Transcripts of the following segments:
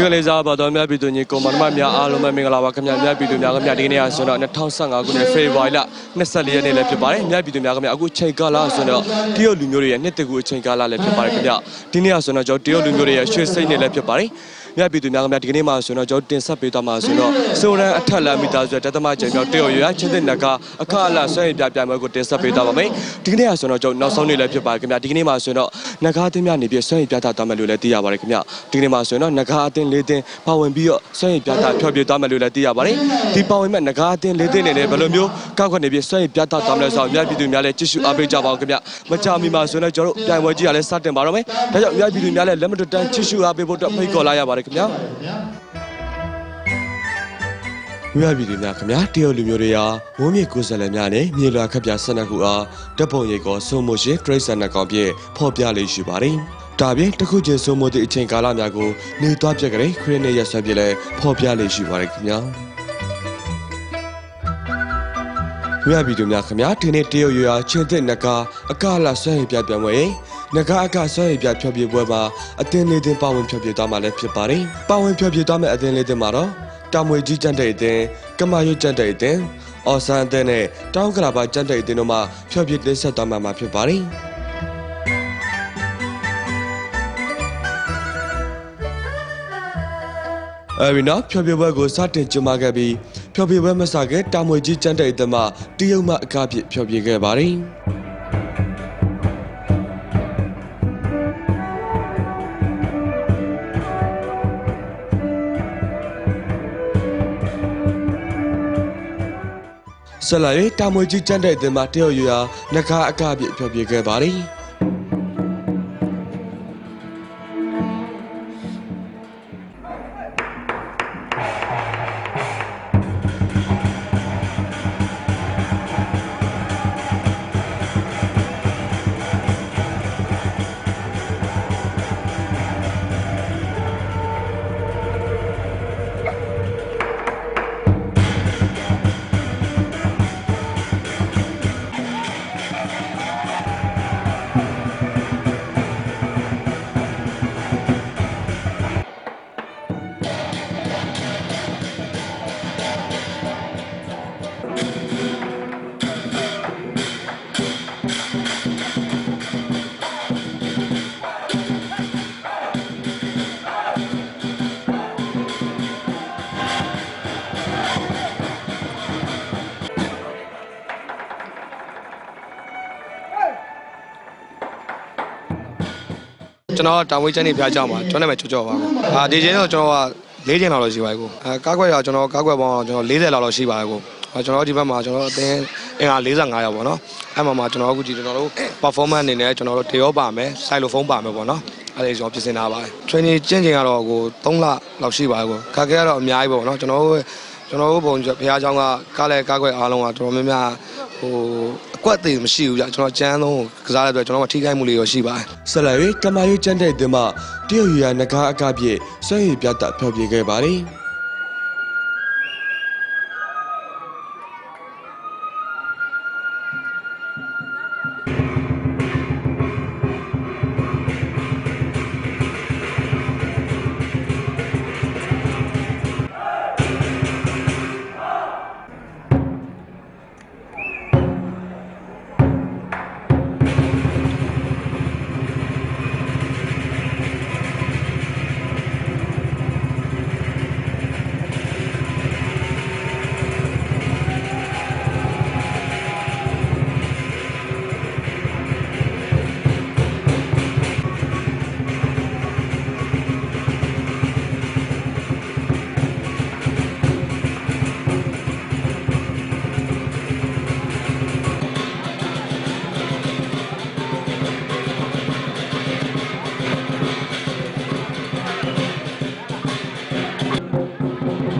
ချစ်ကလေးစားပါတော်များပြည်သူညီကိုမန္တမများအားလုံးပဲမင်္ဂလာပါခင်ဗျာမြတ်ပြည်သူများခင်ဗျာဒီကနေ့ကဆိုတော့2015ခုနှစ်ဖေဖော်ဝါရီလ24ရက်နေ့လည်းဖြစ်ပါတယ်မြတ်ပြည်သူများခင်ဗျာအခုချိန်ကာလဆိုတော့တရုတ်လူမျိုးတွေရဲ့နှစ်တကူအချိန်ကာလလည်းဖြစ်ပါတယ်ခင်ဗျာဒီနေ့ကဆိုတော့ကျွန်တော်တရုတ်လူမျိုးတွေရဲ့ရွှေစိတ်နေ့လည်းဖြစ်ပါတယ် မြတ်ပြည်သူများခင်ဗျာဒီကနေ့မှာဆိုတော့ကျွန်တော်တင်ဆက်ပေးသွားမှာဆိုတော့စိုးရန်အထက်လာမိသားစုတသမကျင်မြောက်တရုတ်ရွာချင်းတဲ့နကအခအလဆွဲပြပြပွဲကိုတင်ဆက်ပေးသွားပါမယ်ဒီကနေ့ကဆိုတော့ကျွန်တော်နောက်ဆုံးနေ့လည်းဖြစ်ပါတယ်ခင်ဗျာဒီကနေ့မှာဆိုတော့နဂါအသင်းများနေပြီးဆွဲပြသသွားမယ်လို့လည်းသိရပါတယ်ခင်ဗျာဒီကနေ့မှာဆိုရင်တော့နဂါအသင်း၄သင်းပါဝင်ပြီးတော့ဆွဲပြသဖျော်ပြသွားမယ်လို့လည်းသိရပါတယ်ဒီပါဝင်မဲ့နဂါအသင်း၄သင်းနေနဲ့ဘယ်လိုမျိုးကောက်ခွက်နေပြီးဆွဲပြသသွားမလဲဆိုတော့မြတ်ပြည်သူများလည်းကြည့်ရှုအားပေးကြပါဦးခင်ဗျာမကြမီမှာဆိုရင်တော့ကျွန်တော်တို့ပြိုင်ပွဲကြီးကလည်းစတင်ပါတော့မယ်ဒါကြောင့်မြတ်ပြည်သူများလည်းလက်မတွတ်တန်းကြည့်ရှုအားပေးဖို့အတွက်ဖိတ်ခေါ်လာရပါတယ်ခင်ဗျာမြတ်ပြည်သူများခင်ဗျာတရုတ်လူမျိုးတွေဟာဝန်းမြေကိုယ်စားလှယ်များနဲ့မြေလွာခက်ပြ12ခုအားတပ်ပုံရိပ်ကောစုံမိုရှိတရိတ်ဆန်နှကောင်ပြည့်ဖော်ပြလေးရှိပါတယ်။ဒါပြင်တစ်ခုချင်းစုံမိုသည့်အချိန်ကာလများကိုနေသွားပြက်ကလေးခရစ်နဲ့ရက်ဆွဲပြလဲဖော်ပြလေးရှိပါတယ်ခင်ဗျာ။ တ်ပြည်သူများခင်ဗျာဒီနေ့တရုတ်ရွာချင်းတဲ့နဂါအကလဆွဲရပြပြန်ပွဲနဂါအကဆွဲရပြဖြောပြပွဲမှာအသင်းလေးတင်ပါဝင်ဖြောပြသွားမှာလည်းဖြစ်ပါတယ်။ပါဝင်ဖြောပြသွားမယ့်အသင်းလေးတင်မှာတော့တာမွေကြီးကျန်းတဲ့အသင်းကမာရွတ်ကျန်းတဲ့အသင်းအော်ဆန်အသင်းနဲ့တောင်းကလာပါကျန်းတဲ့အသင်းတို့မှဖြောပြတင်ဆက်သွားမှာမှာဖြစ်ပါတယ်။အဲဒီနောက်ဖျော်ဖြေပွဲကိုစတင်ကျင်းပခဲ့ပြီး ဖျော်ဖြေပွဲမစခင်တာမွေကြီးကျန်းတဲ့အသင်းမှတရုတ်မှအကားပြစ်ဖျော်ဖြေခဲ့ပါတယ်ဆက်လာ၍တာမွေကြီးကျန်းတဲ့အသင်းမှတရုတ်ရွာနဂါအကားပြစ်ဖျော်ဖြေခဲ့ပါတယ် ကျွန်တော်တာဝေးချမ်းနေဖျားကြောင်းပါကျွန်တော်နာမည်ချောချောပါဘူးအာဒီချိန်တော့ကျွန်တော်က၄ချိန်လောက်လောက်ရှိပါဘူးအဲကားခွဲတော့ကျွန်တော်ကားခွဲပေါင်းတော့ကျွန်တော်40လောက်လောက်ရှိပါဘူးအဲကျွန်တော်ဒီဘက်မှာကျွန်တော်အသင်းအင်အား45ရောက်ပေါ့နော်အဲ့မှာမှာကျွန်တော်အခုကြည့်ကျွန်တော်တို့ performance အနေနဲ့ကျွန်တော်တို့တေရောပါမယ်စိုက်လိုဖုန်းပါမယ်ပေါ့နော်အဲ့ဒါကျွန်တော်ပြင်ဆင်ထားပါတယ် training ကျင့်ချိန်ကတော့ကို3လလောက်ရှိပါဘူးခါခဲကတော့အများကြီးပေါ့နော်ကျွန်တော်တို့ ကျွန်တော်တို့ဘုံဖျားကြောင်းကကားလဲကားခွဲအားလုံးကတော်တော်များများဟိုအကွက်သေးမရှိဘူးကြကျွန်တော်ကျန်းလုံးကစားတဲ့အတွက်ကျွန်တော်ကထိခိုက်မှုလေးရောရှိပါတယ်ဆက်လာ၍ကမာရွတ်ကျန်းတဲ့အသင်းမှတရုတ်ရွာနဂါအကားပြည့်ဆွဲရပြသဖျော်ဖြေခဲ့ပါတယ် ကျ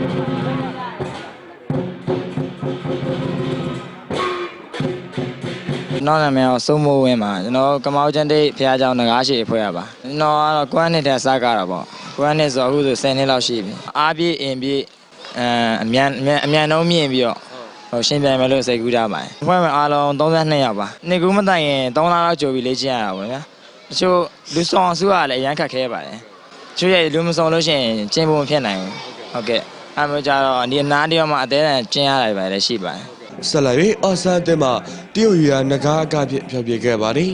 ွန်တော်နာမည်ကစုံမိုးဝင်းပါကျွန်တော်ကမောက်ချန်တိတ်ဖះเจ้าငကားရှိအဖွဲ့ရပါကျွန်တော်ကတော့ကွမ်းနှစ်တည်းစားကြတာပေါ့ကွမ်းနှစ်ဆိုအခုဆို10နှစ်လောက်ရှိပြီအားပြေးအင်ပြေးအဲအမြန်အမြန်အမြန်နှုံးမြင့်ပြီးတော့ဟိုရှင်းပြိုင်မယ်လို့စိတ်ကူးထားပါတယ်အဖွဲ့မှာအားလုံး32ယောက်ပါနှစ်ကူးမတိုင်ရင်3လလောက်ကြိုပြီးလေ့ကျင့်ရတာပေါ့ဗျာတချို့လူဆောင်စုကလည်းအရန်ခက်ခဲပါတယ် ချွေးရလူမစုံလို့ရှိရင်ကျင်းဖို့မဖြစ်နိုင်ဘူးဟုတ်ကဲ့ အဲ့မျိုးကြတော့ဒီအနားတရောမှာအသေးအံကျင်းရတာပဲလည်းရှိပါတယ်ဆက်လက်၍အော်ဆန်အသင်းမှတရုတ်ရွာနဂါအကဖြင့်ဖျော်ဖြေခဲ့ပါတယ်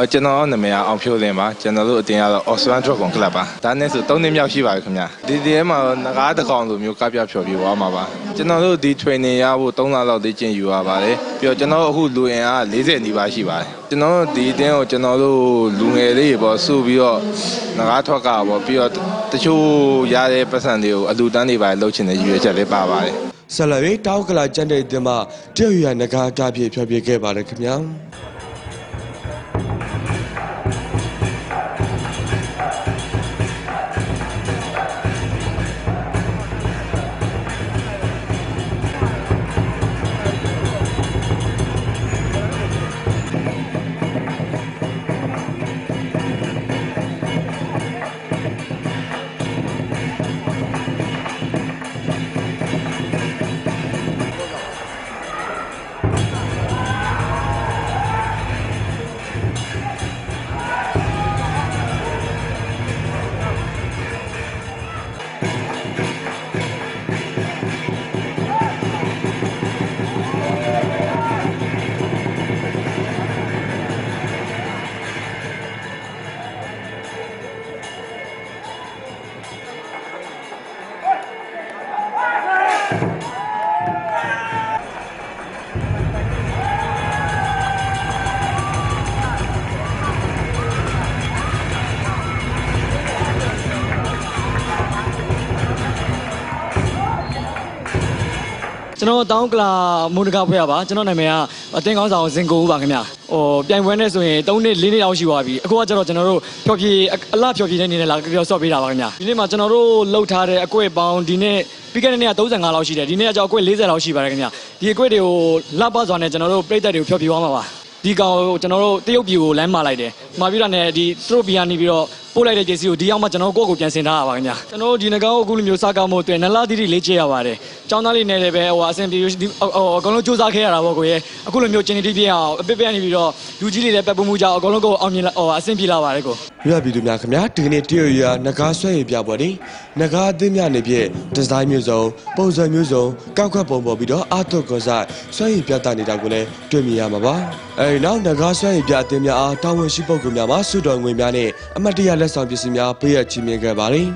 အော်ကျွန်တော်နာမည်ကအောင်ဖြိုးလင်းပါကျွန်တော်တို့အတင်ကတော့ Osman Dragon Club ပါဒါနဲ့ဆို3နှစ်မြောက်ရှိပါပြီခင်ဗျာဒီဒီထဲမှာငကားတစ်ကောင်လိုမျိုးကပြဖြော်ပြသွားမှာပါကျွန်တော်တို့ဒီ training ရဖို့3လလောက်လေ့ကျင့်ယူရပါတယ်ပြီးတော့ကျွန်တော်အခုလူအင်အား40နီးပါးရှိပါတယ်ကျွန်တော်တို့ဒီအတင်းကိုကျွန်တော်တို့လူငယ်လေးတွေပေါ့စုပြီးတော့ငကားထွက်ကပေါ့ပြီးတော့တချို့ရတဲ့ပတ်စံတွေကိုအလူတန်းတွေပါလှုပ်ချင်တဲ့ရည်ရွယ်ချက်လေးပါပါတယ်ဆက်လက်၍တောင်းကလာကျန်တဲ့အသင်းမှတရုတ်ရွာနဂါအကဖြင့်ဖျော်ဖြေခဲ့ပါတယ်ခင်ဗျာ ကျွန်တော်တောင်းကလာမုန်တကာဖွဲ့ရပါကျွန်တော်နာမည်ကအတင်းကောင်းဆောင်ဇင်ကိုဦးပါခင်ဗျဟိုပြိုင်ပွဲနဲ့ဆိုရင်3နှစ်4နှစ်လောက်ရှိသွားပြီအခုကကျတော့ကျွန်တော်တို့ဖြော်ဖြေအလားဖြော်ဖြေတဲ့အနေနဲ့လာပြောဆော့ပေးတာပါခင်ဗျဒီနေ့မှာကျွန်တော်တို့လှုပ်ထားတဲ့အကွက်ပေါင်းဒီနေ့ပြီးခဲ့တဲ့နေ့က35လောက်ရှိတယ်ဒီနေ့ကကြောက်အကွက်40လောက်ရှိပါတယ်ခင်ဗျဒီအကွက်တွေကိုလှပစွာနဲ့ကျွန်တော်တို့ပြိသက်တွေကိုဖြော်ဖြေသွားမှာပါဒီကောင်ကိုကျွန်တော်တို့တရုတ်ပြည်ကိုလမ်းမာလိုက်တယ်မှာပြီးတော့ねဒီသူတို့ပြည်ကနေပြီးတော့ပို့လိုက်တဲ့ကျေးဇူးကိုဒီအောင်မှကျွန်တော်တို့ကိုယ့်ကိုပြန်ဆင်ထားရပါခင်ဗျကျွန်တော်တို့ဒီငကောင်းအခုလိုမျိုးစားကောင်းမှုအတွက်နလာတိတိလေးချေရပါတယ်ចောင်းသားလေးနဲ့လည်းပဲဟိုအဆင်ပြေဒီဟိုအကောင်လုံးစူးစမ်းခဲ့ရတာပေါ့ကိုရဲ့အခုလိုမျိုးကျင်းနေတိပြအောင်အပစ်ပက်နေပြီးတော့လူကြီးလေးလည်းပက်ပမှုကြအောင်အကောင်လုံးကိုအောင်မြင်လာဟိုအဆင်ပြေလာပါတယ်ကိုမြတ်ပြည်သူများခင်ဗျာဒီကနေ့တရုတ်ရွာနဂါဆွဲရည်ပြပွဲဒီနဂါအသင်းများနေဖြင့်ဒီဇိုင်းမျိုးစုံပုံစံမျိုးစုံကောက်ခွက်ပုံပေါ်ပြီးတော့အာတုကောဆိုင်ဆွဲရည်ပြသနေတာကိုလည်းတွေ့မြင်ရမှာပါအဲဒီနောက်နဂါဆွဲရည်ပြအသင်းများအားတာဝန်ရှိပုဂ္ဂိုလ်များမှဆုတော်ငွေများနဲ့အမတ်တရလက်ဆောင်ပစ္စည်းများပေးရချီးမြှင့်ခဲ့ပါတယ်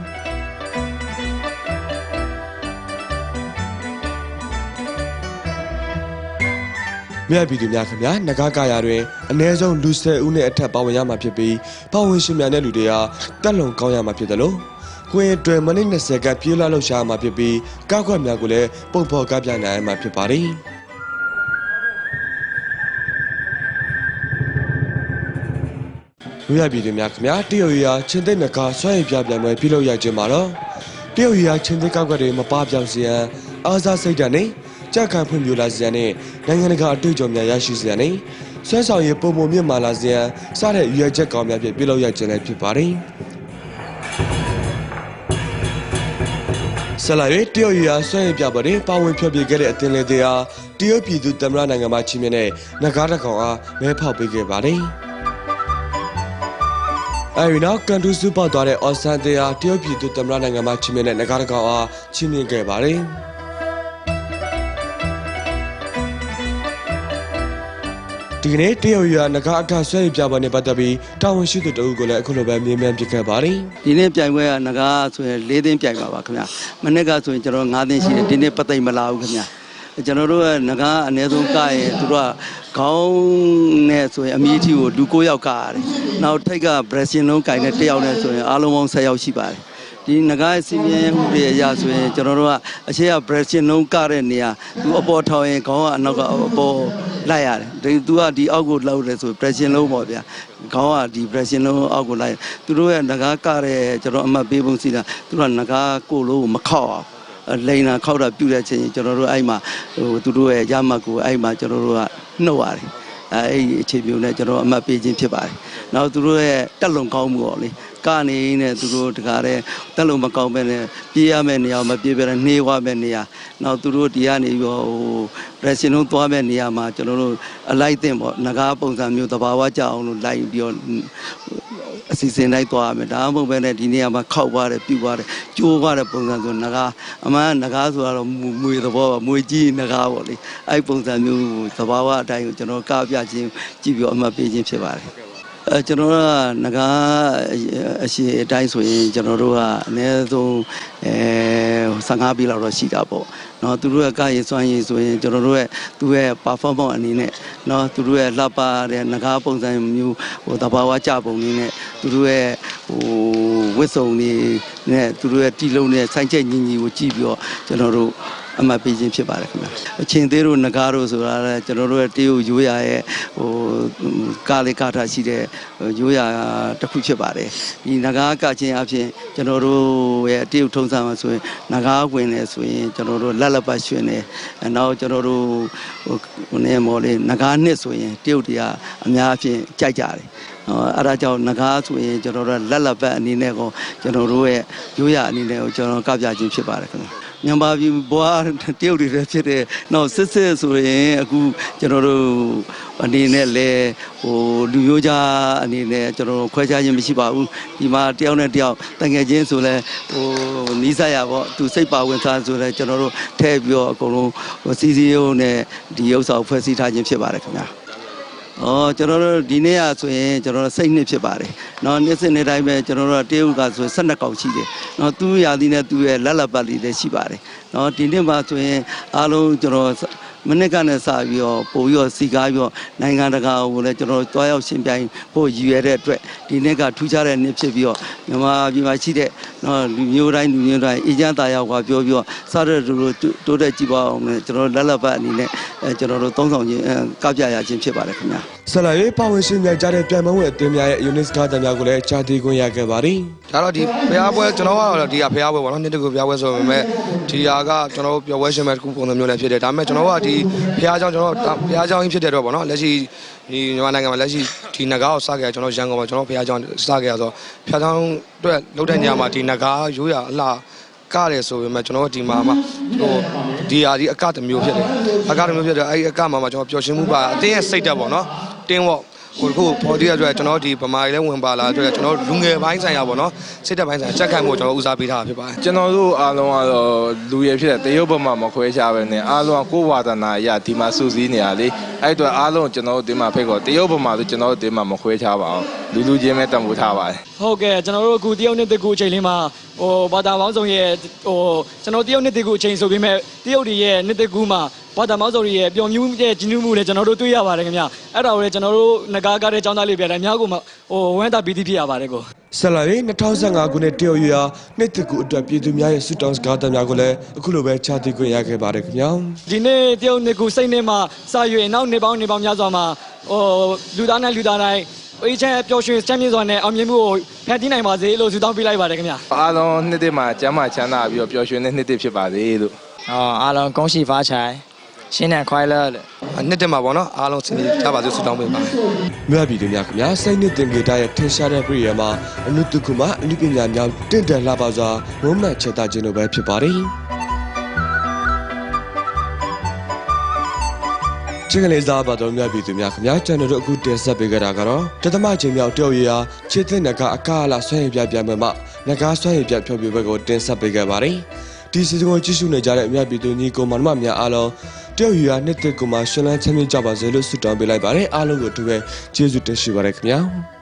မြတ်ပြည်သူများခင်ဗျာနဂါကာယာတွင်အ ਨੇ ဆုံးလူ10ဦးနဲ့အထက်ပါဝင်ရမှာဖြစ်ပြီးပါဝင်ရှင်များတဲ့လူတွေဟာတက်လုံကောင်းရမှာဖြစ်တယ်လို့ကွင်းအတွင်မိနစ်20ကပြေးလာလှုပ်ရှားမှာဖြစ်ပြီးကောက်ခွက်များကိုလည်းပုံဖော်ကပြနိုင်မှာဖြစ်ပါတယ် လူရပြည်သူများခင်ဗျာတရုတ်ရာချင်းသိပ်နဂါဆွဲရည်ပြပြန်ပွဲပြုလုပ်ရခြင်းမှာတော့တရုတ်ရာချင်းသိပ်ကောက်ခွက်တွေမပပြောင်းစေရန်အားစားစိတ်ဓာတ်နဲ့ကြက်ခံဖွံ့ဖြိုးလာစေရန်နဲ့နိုင်ငံတကာအတွေ့အကြုံများရရှိစေရန်နဲ့ဆွဲဆောင်ရည်ပုံပုံမြင့်မာလာစေရန်စတဲ့ရွေချက်ကောင်းများဖြင့်ပြုလုပ်ရခြင်းလည်းဖြစ်ပါတယ်ဆလာရီတရုတ်ရာဆွဲရည်ပြပါတဲ့ပါဝင်ဖျော်ဖြေခဲ့တဲ့အသင်းလေးတွေဟာတရုတ်ပြည်သူသမ္မတနိုင်ငံမှာချီးမြှင့်တဲ့နဂါးတစ်ကောင်အားမဲဖောက်ပေးခဲ့ပါတယ်။ အဲဒီနောက်ကန်တူစုပေါက်သွားတဲ့အော်ဆန်တေဟာတရုတ်ပြည်သူသမ္မတနိုင်ငံမှာချီးမြှင့်တဲ့နဂါတကောင်အားချီးမြှင့်ခဲ့ပါတယ်ဒီကနေ့တရုတ်ရွာနဂါအခဆွဲပြပွဲနဲ့ပတ်သက်ပြီးတာဝန်ရှိသူတအုပ်ကလည်းအခုလိုပဲမြင်မြန်ပြခဲ့ပါတယ်ဒီနေ့ပြိုင်ပွဲကငကားဆိုရင်၄သိန်းပြိုင်ပါပါခင်ဗျာမနေ့ကဆိုရင်ကျွန်တော်၅သိန်းရှိတယ်ဒီနေ့ပတ်သိမ့်မလာဘူးခင်ဗျာ ကျွန်တော်တို့ကငကားအနည်းဆုံးကရင်သူတို့ကခေါင်းနဲ့ဆိုရင်အမီးအထီကိုလူ9ယောက်ကရတယ်နောက်ထိတ်ကဘရက်ရှင်လုံးကင်နဲ့1ယောက်နဲ့ဆိုရင်အားလုံးပေါင်း10ယောက်ရှိပါတယ်ဒီငကားစီမင်းမှုတွေအရာဆိုရင်ကျွန်တော်တို့ကအရှိကဘရက်ရှင်လုံးကတဲ့နေရာသူအပေါ်ထောင်ရင်ခေါင်းကအနောက်ကအပေါ်လိုက်ရတယ်ဒီသူကဒီအောက်ကိုလောက်တယ်ဆိုဘရက်ရှင်လုံးပေါ့ဗျာခေါင်းကဒီဘရက်ရှင်လုံးအောက်ကိုလိုက်သူတို့ရဲ့ငကားကတဲ့ကျွန်တော်အမှတ်ပေးပုံစီတာသူတို့ကငကားကိုလို့မခောက်အောင် လိန်နာခောက်တာပြုတဲ့အချိန်ကျွန်တော်တို့အဲ့မှာဟိုသူတို့ရဲ့ရမတ်ကိုအဲ့မှာကျွန်တော်တို့ကနှုတ်ရတယ်အဲအဲ့ဒီအခြေပြုနဲ့ကျွန်တော်အမှတ်ပေးခြင်းဖြစ်ပါတယ်။နောက်သူတို့ရဲ့တက်လုံကောင်းမှုပေါ့လေကနေနဲ့သူတို့တကားတဲ့တက်လုံမကောင်းပဲနဲ့ပြေးရမယ့်နေရာမပြေးပဲနဲ့နှေးသွားမယ့်နေရာနောက်သူတို့ဒီကနေပြီးတော့ဟိုရက်ရှင်လုံးသွားမယ့်နေရာမှာကျွန်တော်တို့အလိုက်တင်ပေါ့ငကားပုံစံမျိုးတဘာဝကြအောင်လို့လိုက်ပြီးတော့ အစီအစဉ်လိုက်သွားရမယ်ဒါမှမဟုတ်ပဲနဲ့ဒီနေရာမှာခောက်သွားတယ်ပြူသွားတယ်ကျိုးသွားတဲ့ပုံစံဆိုငကားအမှန်ကငကားဆိုတော့မွမွေသဘောပါမွေကြီးငကားပေါ့လေအဲ့ပုံစံမျိုးသဘာဝအတိုင်းကိုကျွန်တော်ကပြခြင်းကြည့်ပြီးတော့အမှတ်ပေးခြင်းဖြစ်ပါတယ်အဲ ကျွန်တော်တို့ကငကားအရှိအတိုင်းဆိုရင်ကျွန်တော်တို့ကအနည်းဆုံးအဲ15ပြီလောက်တော့ရှိတာပေါ့နော်သူတို့ကကရင်စွမ်းရင်ဆိုရင်ကျွန်တော်တို့ရဲ့သူရဲ့ performance အနေနဲ့နော်သူတို့ရဲ့လှပတဲ့ငကားပုံစံမျိုးဟိုတဘာဝကြပုံလေးနဲ့သူတို့ရဲ့ဟိုဝစ်စုံလေးနဲ့သူတို့ရဲ့တီလုံးနဲ့ဆိုင်ချက်ညီညီကိုကြည့်ပြီးတော့ကျွန်တော်တို့ အမှတ်ပေးခြင်းဖြစ်ပါတယ်ခင်ဗျာအချင်းသေးတို့ငကားတို့ဆိုတာလည်းကျွန်တော်တို့ရဲ့တရုတ်ရိုးရာရဲ့ဟိုကာလေးကာထာရှိတဲ့ရိုးရာတစ်ခုဖြစ်ပါတယ်ဒီငကားကချင်းအဖြစ်ကျွန်တော်တို့ရဲ့တရုတ်ထုံးစံမှာဆိုရင်ငကားဝင်နေဆိုရင်ကျွန်တော်တို့လက်လက်ပတ်ရွှင်နေအဲနောက်ကျွန်တော်တို့ဟိုဟိုနေမော်လေးငကားနှစ်ဆိုရင်တရုတ်တွေကအများအဖြစ်ကြိုက်ကြတယ်ဟောအဲ့ဒါကြောင့်ငကားဆိုရင်ကျွန်တော်တို့လက်လက်ပတ်အနေနဲ့ကိုကျွန်တော်တို့ရဲ့ရိုးရာအနေနဲ့ကိုကျွန်တော်ကပြခြင်းဖြစ်ပါတယ်ခင်ဗျာ မြန်မာပြည်ဘွားတရုတ်တွေလည်းဖြစ်တယ်။နောက်စစ်စစ်ဆိုရင်အခုကျွန်တော်တို့အနေနဲ့လဲဟိုလူမျိုးသားအနေနဲ့ကျွန်တော်တို့ခွဲခြားခြင်းမရှိပါဘူး။ဒီမှာတယောက်နဲ့တယောက်တန်ငယ်ချင်းဆိုလဲဟိုနီးစပ်ရပေါ့သူစိတ်ပါဝင်စားဆိုလဲကျွန်တော်တို့ထည့်ပြီးတော့အကုန်လုံးဟိုစီစီရုံနဲ့ဒီဥစ္စာကိုဖွဲ့စည်းထားခြင်းဖြစ်ပါတယ်ခင်ဗျာ။ အော်ကျွန်တော်တို့ဒီနေ့ကဆိုရင်ကျွန်တော်တို့စိတ်နှစ်ဖြစ်ပါတယ်။နော်နေ့စဉ်နေ့တိုင်းပဲကျွန်တော်တို့ကတေးဥကဆိုရင်12កောက်ရှိတယ်။နော်သူ့ရာသီနဲ့သူ့ရဲ့လက်လက်ပတ်လေးလည်းရှိပါတယ်။နော်ဒီနေ့မှဆိုရင်အားလုံးကျွန်တော် မနစ်ကနဲ့စပြီးတော့ပို့ပြီးတော့စီကားပြီးတော့နိုင်ငံတကာကိုလည်းကျွန်တော်တို့တွားရောက်ရှင်ပြိုင်ဖို့ရည်ရွယ်တဲ့အတွက်ဒီနေ့ကထူးခြားတဲ့နေ့ဖြစ်ပြီးတော့မြန်မာပြည်မှာရှိတဲ့နော်လူမျိုးတိုင်းလူမျိုးတိုင်းအေဂျင့်သားရောက်ကပြောပြီးတော့စားတဲ့လူတို့တိုးတက်ကြည့်ပါအောင်နဲ့ကျွန်တော်တို့လက်လက်ပတ်အနေနဲ့အဲကျွန်တော်တို့သုံးဆောင်ခြင်းအဲကပြရခြင်းဖြစ်ပါတယ်ခင်ဗျာဆက်လက်၍ပါဝင်ရှင်မြိုင်ကြတဲ့ပြန်မဝင်အသင်းများရဲ့ unit ကားတများကိုလည်းကြားသိခွင့်ရခဲ့ပါတယ်ဒါတော့ဒီဖျားပွဲကျွန်တော်ကတော့ဒီကဖျားပွဲပေါ့နော်နှစ်တကူဖျားပွဲဆိုပေမဲ့ဒီဟာကကျွန်တော်တို့ပျော်ပွဲရှင်မဲ့တစ်ခုပုံစံမျိုးလည်းဖြစ်တယ်ဒါပေမဲ့ကျွန်တော်တို့ကဒီဖျားเจ้าကျွန်တော်တို့ဖျားเจ้าကြီးဖြစ်တဲ့တော့ပေါ့နော်လက်ရှိဒီမြန်မာနိုင်ငံမှာလက်ရှိဒီနဂါကိုစခဲ့ကျွန်တော်ရန်ကုန်မှာကျွန်တော်ဖျားเจ้าစခဲ့ရဆိုဖျားเจ้าအတွက်လုပ်တဲ့နေရာမှာဒီနဂါရိုးရအလားကတယ်ဆိုပေမဲ့ကျွန်တော်တို့ဒီမှာမှဟိုဒီဟာဒီအကတစ်မျိုးဖြစ်တယ်အကတစ်မျိုးဖြစ်တယ်အဲ့ဒီအကမှာမှကျွန်တော်ပျော်ရွှင်မှုပါအတင်းရဲ့စိတ်တက်ပေါ့နော်တင်းဝေါ့ ဟိုခုပေါ်ဒီအတွက်ကျွန်တော်ဒီဗမာတွေလည်းဝင်ပါလာအတွက်ကျွန်တော်လူငယ်ပိုင်းဆိုင်ရာပေါ့နော်စိတ်တက်ပိုင်းဆိုင်ရာချက်ခံဖို့ကျွန်တော်ဦးစားပေးထားတာဖြစ်ပါတယ်ကျွန်တော်တို့အားလုံးကတော့လူရဖြစ်တဲ့တရုတ်ဘက်မှာမခွဲခြားပဲနဲ့အားလုံးကကိုယ်ဝါဒနာအရဒီမှာစုစည်းနေရလေအဲ့အတွက်အားလုံးကျွန်တော်တို့ဒီမှာဖိတ်ခေါ်တရုတ်ဘက်မှာဆိုကျွန်တော်တို့ဒီမှာမခွဲခြားပါအောင် လူလူချင်းပဲတံပိုးထားပါတယ်ဟုတ်ကဲ့ကျွန်တော်တို့အခုတရုတ်နှစ်တကူအချိန်လေးမှာဟိုဘာသာပေါင်းစုံရဲ့ဟိုကျွန်တော်တရုတ်နှစ်တကူအချိန်ဆိုပေမဲ့တရုတ်တွေရဲ့နှစ်တကူမှာဘာသာပေါင်းစုံတွေရဲ့ပျော်မြူးတဲ့ကြီးနူးမှုလည်းကျွန်တော်တို့တွေ့ရပါတယ်ခင်ဗျအဲ့ဒါကိုလည်းကျွန်တော်တို့ငကားကားတဲ့ចောင်းသားလေးပြတယ်အများကိုဟိုဝမ်းသာပီတိဖြစ်ရပါတယ်ကိုဆက်လက်၍2015ခုနှစ်တရုတ်ရွာနှစ်တကူအတွက်ပြည်သူများရဲ့စုတောင်းစကားတများကိုလည်းအခုလိုပဲကြားသိခွင့်ရခဲ့ပါတယ်ခင်ဗျာဒီနေ့တရုတ်နှစ်ကူစိတ်နဲ့မှစာရွေနောက်နေပေါင်းနေပေါင်းများစွာမှာဟိုလူသားနဲ့လူသားတိုင်း အေးချမ်းပျော်ရွှင်ချမ်းမြေစွာနဲ့အောင်မြင်မှုကိုဖန်တီးနိုင်ပါစေလို့ဆုတောင်းပေးလိုက်ပါတယ်ခင်ဗျာအားလုံးနှစ်သစ်မှာကျမ်းမာချမ်းသာပြီးတော့ပျော်ရွှင်တဲ့နှစ်သစ်ဖြစ်ပါစေလို့အော်အားလုံးကောင်းရှိပါချိုင်ရှင်းတဲ့ခွိုင်လာနှစ်တက်မှာပေါ့နော်အားလုံးစင်ကြီးကြပါစို့ဆုတောင်းပေးပါမြတ်ပြည်သူများခင်ဗျာစိုက်နှစ်တင်ကြတာရဲ့ထင်ရှားတဲ့ပြည်ရမှာအနုတ္တကုမအနုပညာများတင့်တယ်လာပါစွာဝမ်းမှတ်ချက်တာခြင်းတို့ပဲဖြစ်ပါတယ် ချင်းကလေးစားပါတော်များပြည်သူများခင်ဗျာကျွန်တော်တို့အခုတင်ဆက်ပေးကြတာကတော့တသမချင်းမြောက်တယောက်ရီဟာခြေသစ်နကအကာအလာဆွဲရပြပြမယ်မနဂါဆွဲရပြဖြောပြဘက်ကိုတင်ဆက်ပေးခဲ့ပါတယ်ဒီစီစဉ်ကိုကြည့်ရှုနေကြတဲ့အများပြည်သူညီကိုမောင်မများအားလုံးတယောက်ရီဟာနှစ်သက်ကိုမှရှင်လန်းချမ်းမြေ့ကြပါစေလို့ဆုတောင်းပေးလိုက်ပါတယ်အားလုံးကိုတူပဲကျေးဇူးတင်ရှိပါရခင်ဗျာ